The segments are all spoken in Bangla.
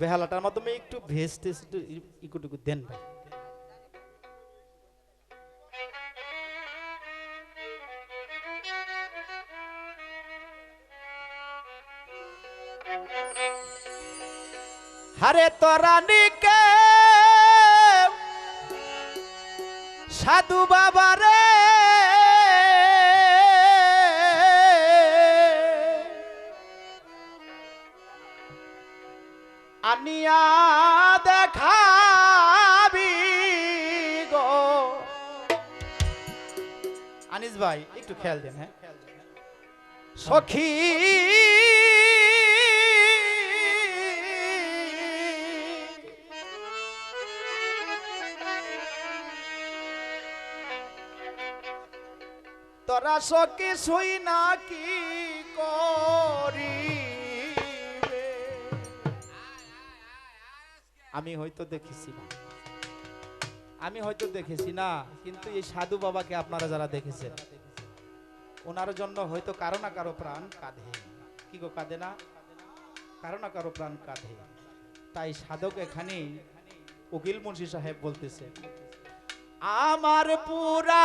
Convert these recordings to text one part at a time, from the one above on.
বেহালাটার মাধ্যমে একটু ভেস টেস একটু ইকুটুকু দেন ভাই। হারে তরানিকে সাধু বাবা একটু খেয়াল দেন হ্যাঁ। সখী। তোরা সখী শুই না কি করিবে? আমি হয়তো দেখেছি না। আমি হয়তো দেখেছি না, কিন্তু এই সাধু বাবাকে আপনারা যারা দেখেছেন ওনার জন্য হয়তো কারও না কারও প্রাণ কাঁধে। কি গো কাঁদে না? কারও না কারও প্রাণ কাঁধে। তাই সাধক এখানে উকিল মুন্সি সাহেব বলতেছে, আমার পুরা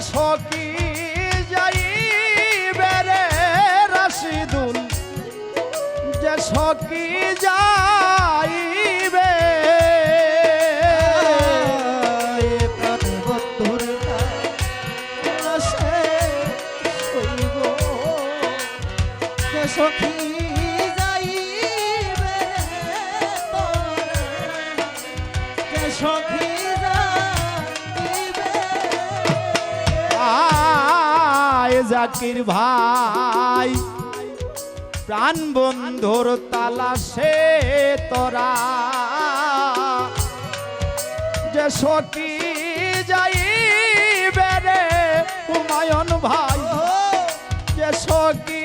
সকি যাই বেড়ে রাশিদুল। যে সকি যাইবে জাকির ভাই। প্রাণ বন্ধুর তালাশে তোরা। যে সকি যাইবে রে হুমায়ুন ভাই যে সকি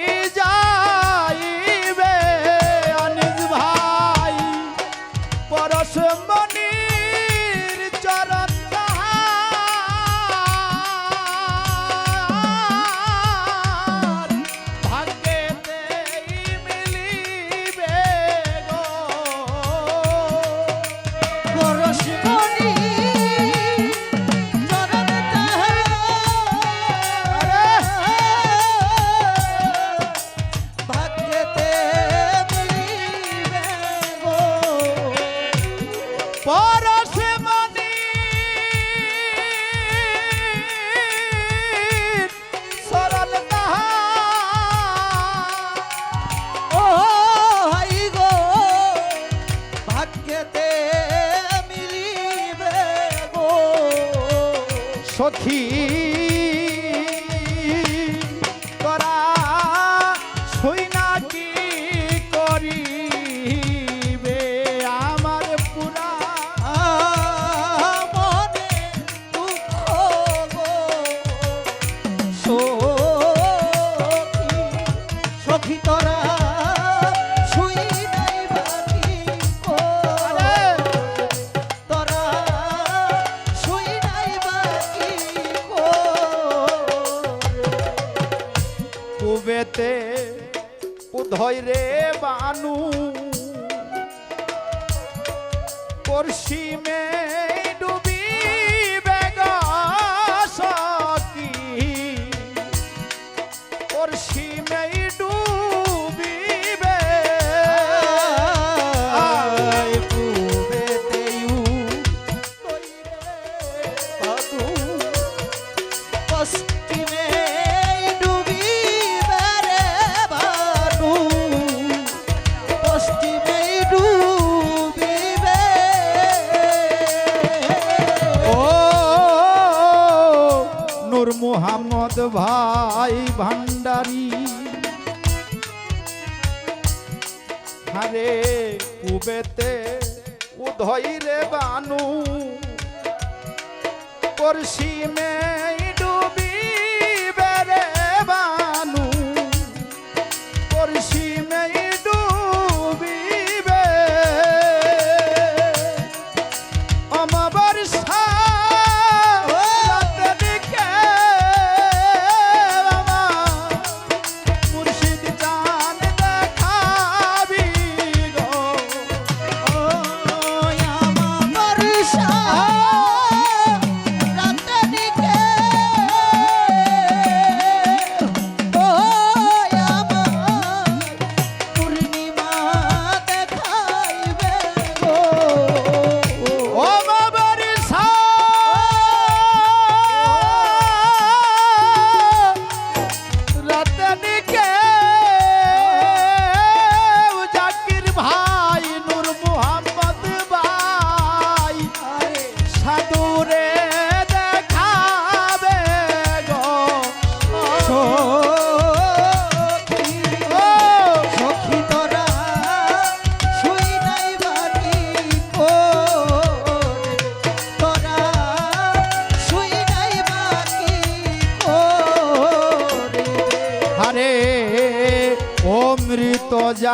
পশ্চিমে মোহাম্মদ ভাই ভান্ডারি হারে কুবেতে উধই রে বানু। পরশিমে ডুবি বেরে বানু। পরশিমে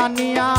জানিয়া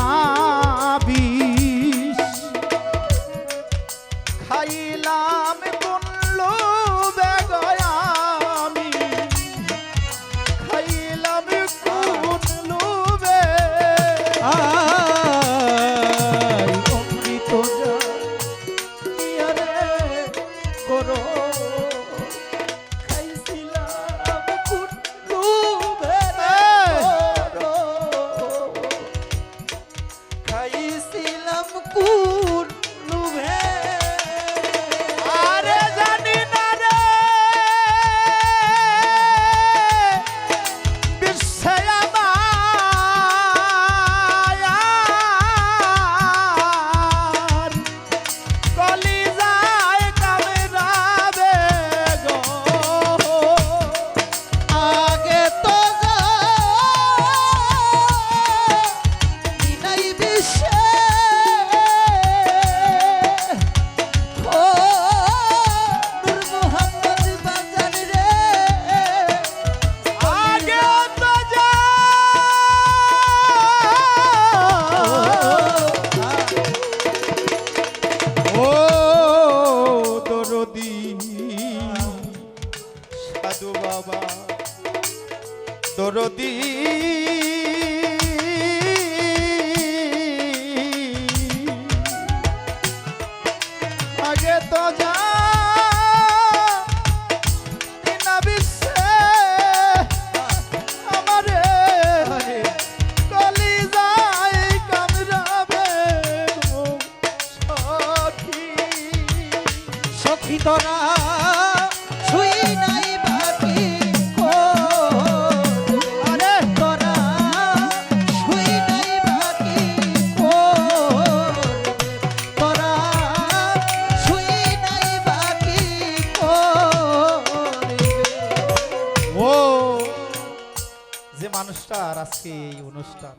মানুষটার আজকে এই অনুষ্ঠান।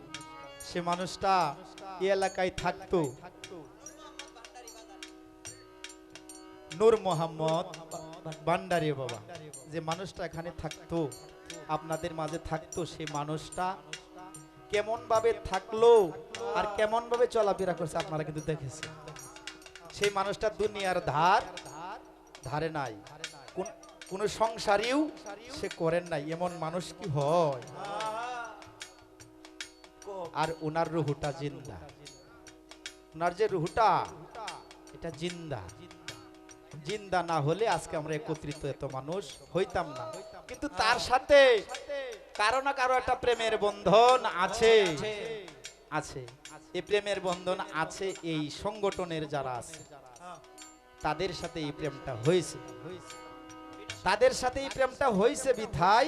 সে মানুষটা এই এলাকায় থাকতো। নূর মোহাম্মদ ভান্ডারি বাবা, যে মানুষটা এখানে থাকতো, আপনাদের মাঝে থাকতো, সেই মানুষটা কেমন ভাবে থাকল আর কেমন ভাবে চলাফেরা করছে আপনারা কিন্তু দেখেছেন। সেই মানুষটা দুনিয়ার ধার, ধারে নাই। কোনো সংসারেও সে করেন নাই। এমন মানুষ কি হয়? আর ওনার রুহুটা জিন্দা। ওনার যে রুহুটা, এটা জিন্দা। জিন্দা না হলে আজকে আমরা একত্রিত এত মানুষ হইতাম না। কিন্তু তার সাথে কারও না কারও একটা প্রেমের বন্ধন আছে। আছে। এই প্রেমের বন্ধন আছে, এই সংগঠনের যারা আছে, তাদের সাথে এই প্রেমটা হয়েছে। তাদের সাথে এই প্রেমটা হয়েছে বিথাই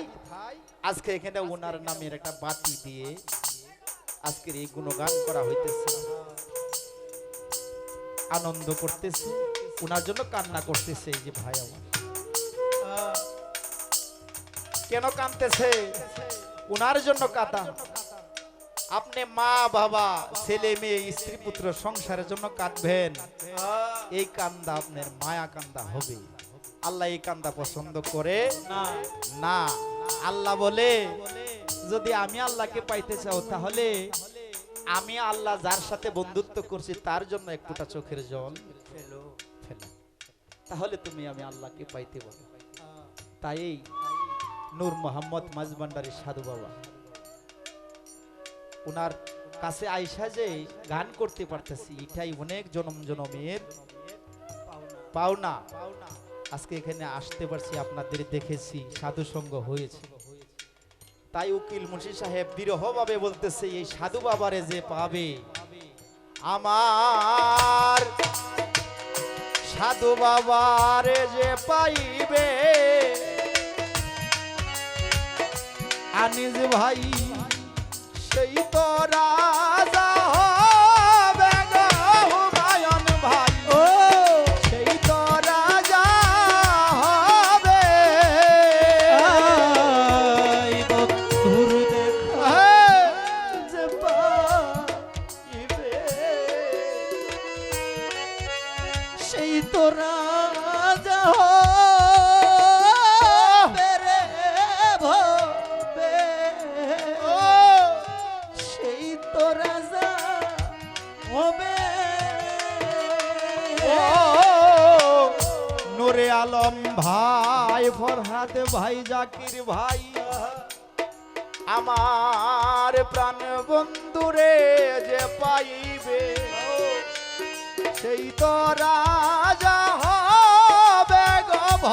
আজকে এখানে ওনার নামের একটা বাতি দিয়ে আজকের এই গুণগান করা হইতেছে আনন্দ করতেছে ওনার জন্য কান্না করতেছে এই যে ভাই আমার। কেন কাঁদতেছে? উনার জন্য কাতা আপনি মা, বাবা, ছেলে, মেয়ে, স্ত্রী, পুত্র সংসারের জন্য কাঁদবেন। এই কান্দা আপনার মায়া কান্দা হবে। আল্লাহ এই কান্দা পছন্দ করে না। আল্লাহ বলে যদি আমি আল্লাহকে পাইতে চাও, তাহলে আমি আল্লাহ যার সাথে বন্ধুত্ব করছি, তার জন্য একটুটা চোখের জল তাহলে তুমি আমি আল্লাহকে পাইতে পারো। তাই নূর মোহাম্মদ মাঝবান্ডারি সাধু বাবা। ওনার কাছে আইসা যে গান করতে পারতেছি, এটাই অনেক জনম জনমের পাওনা। আজকে এখানে আসতে পারছি, আপনাদের দেখেছি সাধু সঙ্গ হয়েছে। তাই উকিল মুন্সি সাহেব বিরহ ভাবে বলতেছে, এই সাধু বাবারে যে পাবে, আমার সাধু বাবারে যে পাইবে আনিজ ভাই, সেই তো হবে। নুরে আলম ভাই, ফরহাদ ভাই, জাকির ভাই, আমার প্রাণ বন্ধুরে যে পাইবে, সেই তো রাজা হবে গভ